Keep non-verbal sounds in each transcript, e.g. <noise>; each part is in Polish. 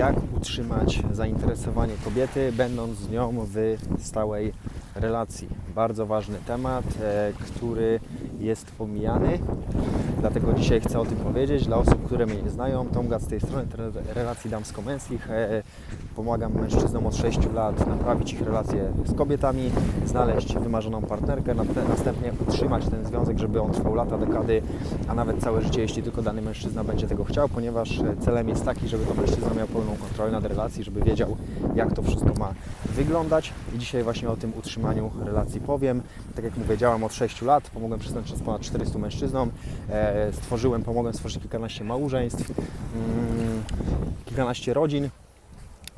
jak utrzymać zainteresowanie kobiety, będąc z nią w stałej relacji. Bardzo ważny temat, e, który jest pomijany. Dlatego dzisiaj chcę o tym powiedzieć. Dla osób, które mnie nie znają, Tomgat z tej strony relacji damsko-męskich. Pomagam mężczyznom od 6 lat naprawić ich relacje z kobietami, znaleźć wymarzoną partnerkę, następnie utrzymać ten związek, żeby on trwał lata, dekady, a nawet całe życie, jeśli tylko dany mężczyzna będzie tego chciał, ponieważ e, celem jest taki, żeby to mężczyzna miał pełną kontrolę nad relacji, żeby wiedział, jak to wszystko ma wyglądać. I dzisiaj właśnie o tym utrzymaniu relacji powiem. Tak jak mówię, działam od 6 lat, pomogłem przez czas ponad 400 mężczyznom, e, stworzyłem, pomogłem stworzyć kilkanaście małżeństw, mm, kilkanaście rodzin.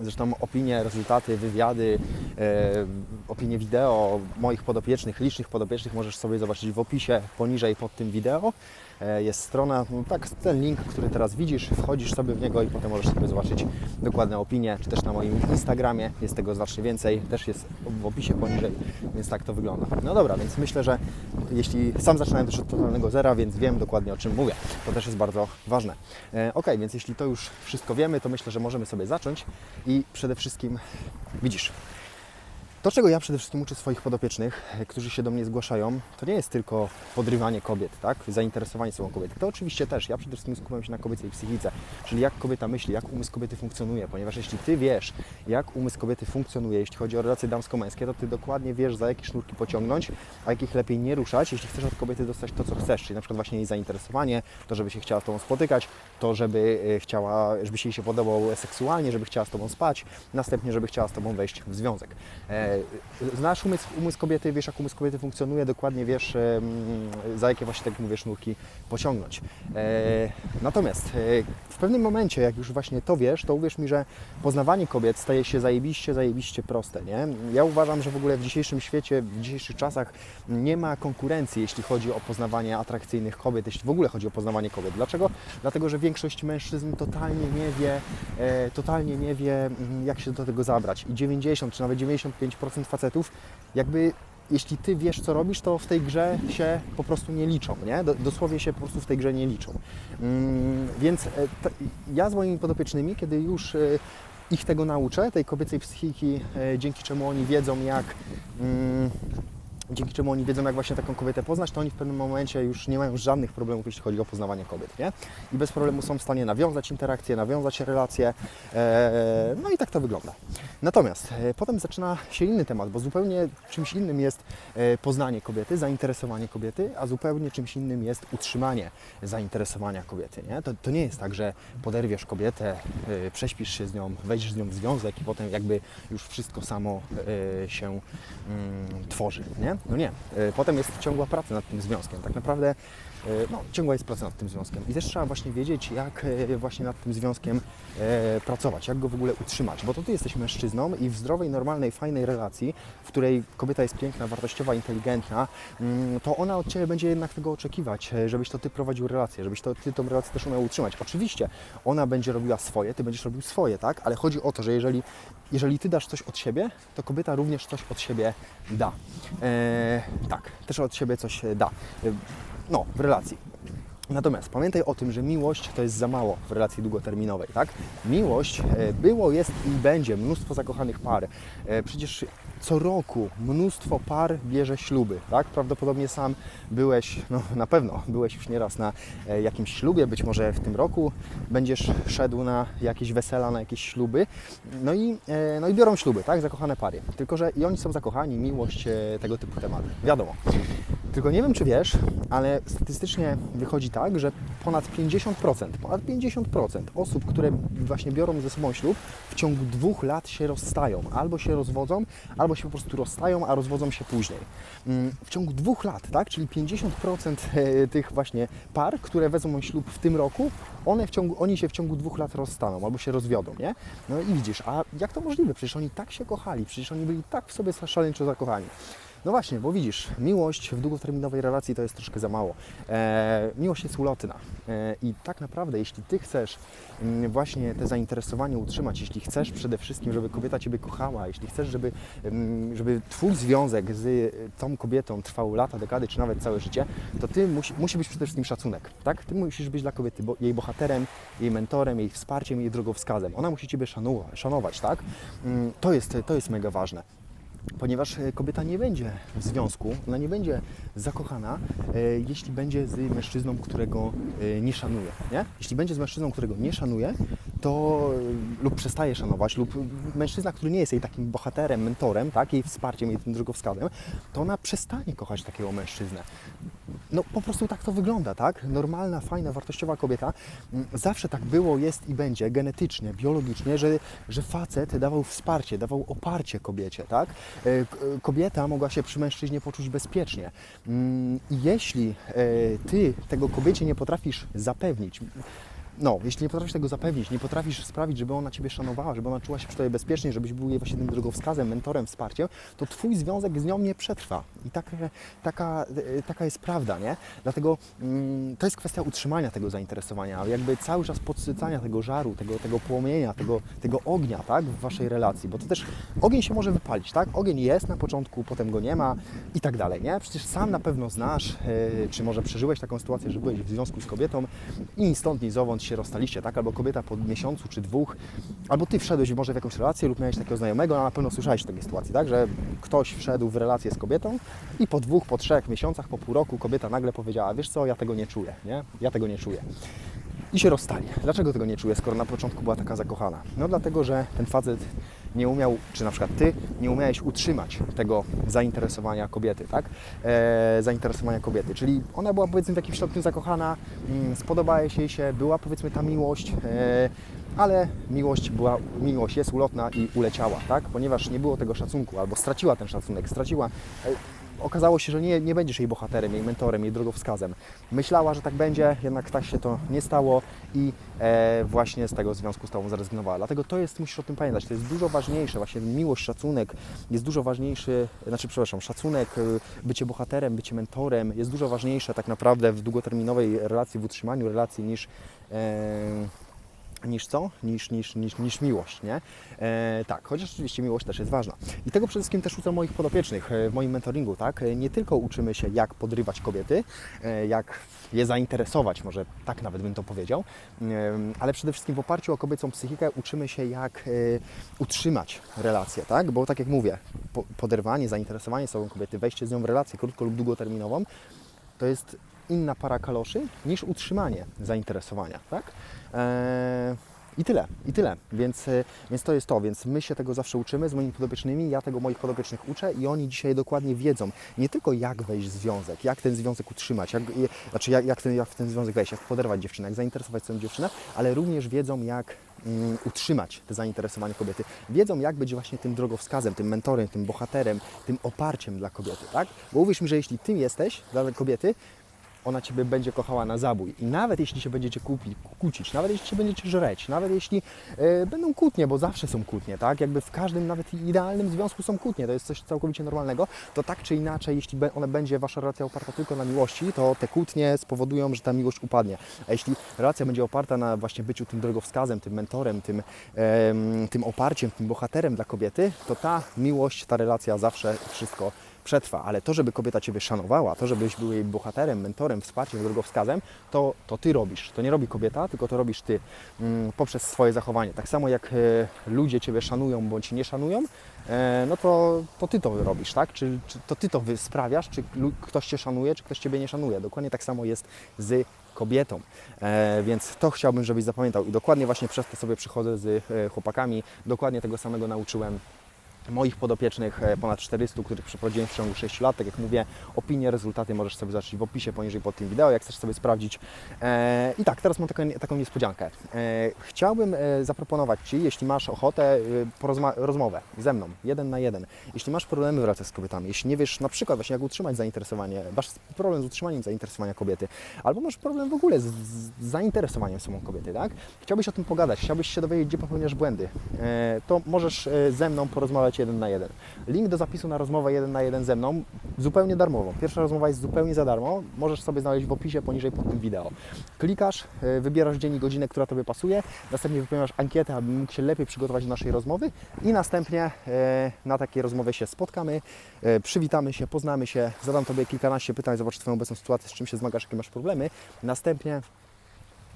Zresztą opinie, rezultaty, wywiady, e, opinie wideo moich podopiecznych, licznych podopiecznych możesz sobie zobaczyć w opisie poniżej pod tym wideo. E, jest strona, no tak, ten link, który teraz widzisz, wchodzisz sobie w niego i potem możesz sobie zobaczyć dokładne opinie, czy też na moim Instagramie jest tego znacznie więcej, też jest w opisie poniżej, więc tak to wygląda. No dobra, więc myślę, że jeśli sam zaczynałem też od totalnego zera, więc wiem dokładnie o czym mówię. To też jest bardzo ważne. E, ok, więc jeśli to już wszystko wiemy, to myślę, że możemy sobie zacząć i przede wszystkim widzisz. To, czego ja przede wszystkim uczę swoich podopiecznych, e, którzy się do mnie zgłaszają, to nie jest tylko podrywanie kobiet, tak? zainteresowanie sobą kobiety. To oczywiście też. Ja przede wszystkim skupiam się na kobiecej psychice, czyli jak kobieta myśli, jak umysł kobiety funkcjonuje, ponieważ jeśli Ty wiesz, jak umysł kobiety funkcjonuje, jeśli chodzi o relacje damsko-męskie, to Ty dokładnie wiesz, za jakie sznurki pociągnąć, a jakich lepiej nie ruszać, jeśli chcesz od kobiety dostać to, co chcesz, czyli na przykład właśnie jej zainteresowanie, to, żeby się chciała z Tobą spotykać, to, żeby e, chciała, żeby się jej się podobał seksualnie, żeby chciała z Tobą spać, następnie, żeby chciała z Tobą wejść w związek. E, Znasz umysł, umysł kobiety, wiesz jak umysł kobiety funkcjonuje, dokładnie wiesz za jakie właśnie, tak mówię, sznurki pociągnąć. E, natomiast e, w pewnym momencie, jak już właśnie to wiesz, to uwierz mi, że poznawanie kobiet staje się zajebiście, zajebiście proste, nie? Ja uważam, że w ogóle w dzisiejszym świecie, w dzisiejszych czasach nie ma konkurencji, jeśli chodzi o poznawanie atrakcyjnych kobiet, jeśli w ogóle chodzi o poznawanie kobiet. Dlaczego? Dlatego, że większość mężczyzn totalnie nie wie, e, totalnie nie wie, mm, jak się do tego zabrać. I 90 czy nawet 95% facetów jakby jeśli ty wiesz, co robisz, to w tej grze się po prostu nie liczą, nie? Do, dosłownie się po prostu w tej grze nie liczą. Mm, więc e, ja z moimi podopiecznymi, kiedy już e, ich tego nauczę, tej kobiecej psychiki, e, dzięki czemu oni wiedzą, jak. Dzięki czemu oni wiedzą, jak właśnie taką kobietę poznać, to oni w pewnym momencie już nie mają żadnych problemów, jeśli chodzi o poznawanie kobiet, nie? I bez problemu są w stanie nawiązać interakcje, nawiązać relacje, e, no i tak to wygląda. Natomiast e, potem zaczyna się inny temat, bo zupełnie czymś innym jest e, poznanie kobiety, zainteresowanie kobiety, a zupełnie czymś innym jest utrzymanie zainteresowania kobiety, nie? To, to nie jest tak, że poderwiesz kobietę, e, prześpisz się z nią, wejdziesz z nią w związek i potem jakby już wszystko samo e, się mm, tworzy, nie? No nie. E, Potem jest ciągła praca nad tym związkiem. Tak naprawdę e, no, ciągła jest praca nad tym związkiem. I też trzeba właśnie wiedzieć, jak e, właśnie nad tym związkiem pracować, jak go w ogóle utrzymać. Bo to ty jesteś mężczyzną i w zdrowej, normalnej, fajnej relacji, w której kobieta jest piękna, wartościowa, inteligentna, mm, to ona od Ciebie będzie jednak tego oczekiwać, żebyś to Ty prowadził relację, żebyś to Ty tą relację też umiał utrzymać. Oczywiście ona będzie robiła swoje, Ty będziesz robił swoje, tak? Ale chodzi o to, że jeżeli, jeżeli Ty dasz coś od siebie, to kobieta również coś od siebie da. E, tak, też od siebie coś e, da. E, no, w relacji. Natomiast pamiętaj o tym, że miłość to jest za mało w relacji długoterminowej, tak? Miłość e, było, jest i będzie mnóstwo zakochanych par. E, Przecież co roku mnóstwo par bierze śluby, tak? Prawdopodobnie sam byłeś, no na pewno byłeś już nieraz na e, jakimś ślubie, być może w tym roku będziesz szedł na jakieś wesela, na jakieś śluby. No i, no i biorą śluby, tak? Zakochane pary. Tylko, że i oni są zakochani, miłość, tego typu tematy. Wiadomo. Tylko nie wiem, czy wiesz, ale statystycznie wychodzi tak, że ponad 50%, ponad 50% osób, które właśnie biorą ze sobą ślub, w ciągu dwóch lat się rozstają. Albo się rozwodzą, albo się po prostu rozstają, a rozwodzą się później. Mm, W ciągu dwóch lat, tak? Czyli 50% e, tych właśnie par, które wezmą ślub w tym roku, one w ciągu, oni się w ciągu dwóch lat rozstaną albo się rozwiodą, nie? No i widzisz, a jak to możliwe? Przecież oni tak się kochali, przecież oni byli tak w sobie szaleńczo zakochani. No właśnie, bo widzisz, miłość w długoterminowej relacji to jest troszkę za mało. E, miłość jest ulotna e, i tak naprawdę, jeśli Ty chcesz mm, właśnie te zainteresowanie utrzymać, jeśli chcesz przede wszystkim, żeby kobieta Ciebie kochała, jeśli chcesz, żeby, mm, żeby Twój związek z y, tą kobietą trwał lata, dekady, czy nawet całe życie, to Ty musi, musi być przede wszystkim szacunek, tak? Ty musisz być dla kobiety bo, jej bohaterem, jej mentorem, jej wsparciem, jej drogowskazem. Ona musi Ciebie szanować, szanować tak? Mm, To jest, to jest mega ważne ponieważ e, kobieta nie będzie w związku, ona nie będzie zakochana, e, jeśli będzie z mężczyzną, którego e, nie szanuje. Nie? Jeśli będzie z mężczyzną, którego nie szanuje, to lub przestaje szanować, lub mężczyzna, który nie jest jej takim bohaterem, mentorem, tak, jej wsparciem, jej tym drogowskazem, to ona przestanie kochać takiego mężczyznę. No po prostu tak to wygląda, tak? Normalna, fajna, wartościowa kobieta. mm, Zawsze tak było, jest i będzie genetycznie, biologicznie, że, że facet dawał wsparcie, dawał oparcie kobiecie, tak? E, Kobieta mogła się przy mężczyźnie poczuć bezpiecznie. Mm, jeśli e, ty tego kobiecie nie potrafisz zapewnić, no, jeśli nie potrafisz tego zapewnić, nie potrafisz sprawić, żeby ona Ciebie szanowała, żeby ona czuła się przy Tobie bezpiecznie, żebyś był jej właśnie tym drogowskazem, mentorem, wsparciem, to Twój związek z nią nie przetrwa. I tak, taka, taka jest prawda, nie? Dlatego mm, to jest kwestia utrzymania tego zainteresowania, jakby cały czas podsycania tego żaru, tego, tego płomienia, tego, tego ognia, tak, w Waszej relacji, bo to też ogień się może wypalić, tak? Ogień jest na początku, potem go nie ma i tak dalej, nie? Przecież sam na pewno znasz, e, czy może przeżyłeś taką sytuację, że byłeś w związku z kobietą i ni stąd, ni zowąd się rozstaliście, tak? Albo kobieta po miesiącu czy dwóch, albo ty wszedłeś może w jakąś relację lub miałeś takiego znajomego, a na pewno słyszałeś o takiej sytuacji, tak? Że ktoś wszedł w relację z kobietą i po dwóch, po trzech miesiącach, po pół roku kobieta nagle powiedziała, wiesz co, ja tego nie czuję, nie? Ja tego nie czuję. I się rozstali. Dlaczego tego nie czuję, skoro na początku była taka zakochana? No dlatego, że ten facet nie umiał, czy na przykład ty, nie umiałeś utrzymać tego zainteresowania kobiety, tak? E, zainteresowania kobiety, czyli ona była powiedzmy w jakimś stopniu zakochana, mm, spodobała jej się, była powiedzmy ta miłość, e, ale miłość była, miłość jest ulotna i uleciała, tak? Ponieważ nie było tego szacunku, albo straciła ten szacunek, straciła e, okazało się, że nie, nie będziesz jej bohaterem, jej mentorem, jej drogowskazem. Myślała, że tak będzie, jednak tak się to nie stało i e, właśnie z tego związku z Tobą zrezygnowała. Dlatego to jest, musisz o tym pamiętać, to jest dużo ważniejsze, właśnie miłość, szacunek jest dużo ważniejszy, znaczy przepraszam, szacunek, y, bycie bohaterem, bycie mentorem jest dużo ważniejsze tak naprawdę w długoterminowej relacji, w utrzymaniu relacji niż e, niż co? Niż, niż, niż, niż miłość, nie? E, tak, chociaż oczywiście miłość też jest ważna. I tego przede wszystkim też uczę moich podopiecznych e, w moim mentoringu, tak? E, Nie tylko uczymy się, jak podrywać kobiety, e, jak je zainteresować, może tak nawet bym to powiedział, ale przede wszystkim w oparciu o kobiecą psychikę uczymy się, jak utrzymać relację, tak? Bo tak jak mówię, po, poderwanie, zainteresowanie sobą kobiety, wejście z nią w relację krótko lub długoterminową, to jest inna para kaloszy niż utrzymanie zainteresowania, tak? Eee, I tyle, i tyle. Więc, e, więc to jest to, więc my się tego zawsze uczymy z moimi podopiecznymi, ja tego moich podopiecznych uczę i oni dzisiaj dokładnie wiedzą nie tylko jak wejść w związek, jak ten związek utrzymać, jak, znaczy jak, jak, ten, jak w ten związek wejść, jak poderwać dziewczynę, jak zainteresować swoją dziewczynę, ale również wiedzą jak mm, utrzymać te zainteresowanie kobiety. Wiedzą jak być właśnie tym drogowskazem, tym mentorem, tym bohaterem, tym oparciem dla kobiety, tak? Bo uwierz mi, że jeśli Ty jesteś dla kobiety, ona Ciebie będzie kochała na zabój. I nawet jeśli się będziecie kupi, kłócić, nawet jeśli się będziecie żreć, nawet jeśli e, będą kłótnie, bo zawsze są kłótnie, tak? Jakby w każdym, nawet idealnym związku są kłótnie, to jest coś całkowicie normalnego, to tak czy inaczej, jeśli ona będzie Wasza relacja oparta tylko na miłości, to te kłótnie spowodują, że ta miłość upadnie. A jeśli relacja będzie oparta na właśnie byciu tym drogowskazem, tym mentorem, tym, em, tym oparciem, tym bohaterem dla kobiety, to ta miłość, ta relacja zawsze wszystko przetrwa, ale to, żeby kobieta Ciebie szanowała, to, żebyś był jej bohaterem, mentorem, wsparciem, drogowskazem, to, to Ty robisz. To nie robi kobieta, tylko to robisz Ty mm, poprzez swoje zachowanie. Tak samo jak e, ludzie Ciebie szanują bądź nie szanują, e, no to, to Ty to robisz, tak? Czy, czy to Ty to sprawiasz, czy ktoś Cię szanuje, czy ktoś Ciebie nie szanuje. Dokładnie tak samo jest z kobietą. E, więc to chciałbym, żebyś zapamiętał. I dokładnie właśnie przez to sobie przychodzę z e, chłopakami. Dokładnie tego samego nauczyłem moich podopiecznych, e, ponad 400, których przeprowadziłem w ciągu 6 lat. Tak jak mówię, opinie, rezultaty możesz sobie zobaczyć w opisie poniżej pod tym wideo, jak chcesz sobie sprawdzić. E, I tak, teraz mam taką, taką niespodziankę. E, chciałbym zaproponować Ci, jeśli masz ochotę, rozmowę ze mną, jeden na jeden. Jeśli masz problemy w relacjach z kobietami, jeśli nie wiesz na przykład właśnie jak utrzymać zainteresowanie, masz problem z utrzymaniem zainteresowania kobiety, albo masz problem w ogóle z, z zainteresowaniem sobą kobiety, tak? Chciałbyś o tym pogadać, chciałbyś się dowiedzieć, gdzie popełniasz błędy, to możesz ze mną porozmawiać porozmawiać jeden na jeden. Link do zapisu na rozmowę jeden na jeden ze mną zupełnie darmową. Pierwsza rozmowa jest zupełnie za darmo. Możesz sobie znaleźć w opisie poniżej pod tym wideo. Klikasz, e, wybierasz dzień i godzinę, która Tobie pasuje, następnie wypełniasz ankietę, aby mógł się lepiej przygotować do naszej rozmowy i następnie e, na takiej rozmowie się spotkamy, e, przywitamy się, poznamy się, zadam Tobie kilkanaście pytań, zobacz Twoją obecną sytuację, z czym się zmagasz, jakie masz problemy. Następnie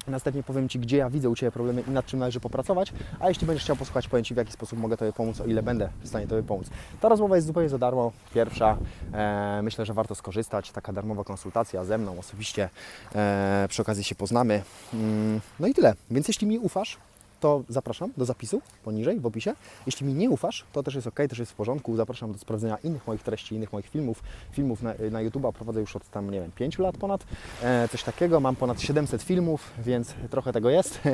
Następnie powiem Ci, gdzie ja widzę u Ciebie problemy i nad czym należy popracować, a jeśli będziesz chciał posłuchać, powiem Ci, w jaki sposób mogę Tobie pomóc, o ile będę w stanie Tobie pomóc. Ta rozmowa jest zupełnie za darmo, pierwsza. E, myślę, że warto skorzystać. Taka darmowa konsultacja ze mną osobiście. E, przy okazji się poznamy. Mm, no i tyle. Więc jeśli mi ufasz, to zapraszam do zapisu poniżej w opisie. Jeśli mi nie ufasz, to też jest ok, też jest w porządku. Zapraszam do sprawdzenia innych moich treści, innych moich filmów. Filmów na, na YouTube'a prowadzę już od tam, nie wiem, 5 lat ponad. E, coś takiego. Mam ponad 700 filmów, więc trochę tego jest. <laughs>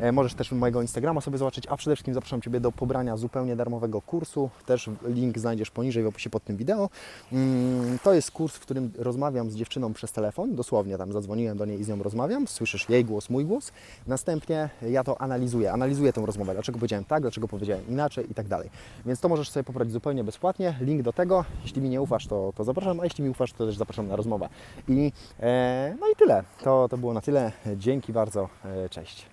E, możesz też mojego Instagrama sobie zobaczyć, a przede wszystkim zapraszam Ciebie do pobrania zupełnie darmowego kursu. Też link znajdziesz poniżej w opisie pod tym wideo. Mm, to jest kurs, w którym rozmawiam z dziewczyną przez telefon. Dosłownie tam zadzwoniłem do niej i z nią rozmawiam. Słyszysz jej głos, mój głos. Następnie ja to analizuję analizuję tę rozmowę, dlaczego powiedziałem tak, dlaczego powiedziałem inaczej i tak dalej. Więc to możesz sobie pobrać zupełnie bezpłatnie. Link do tego. Jeśli mi nie ufasz, to, to zapraszam, a jeśli mi ufasz, to też zapraszam na rozmowę. I, e, no i tyle. To, to było na tyle. Dzięki bardzo. E, cześć.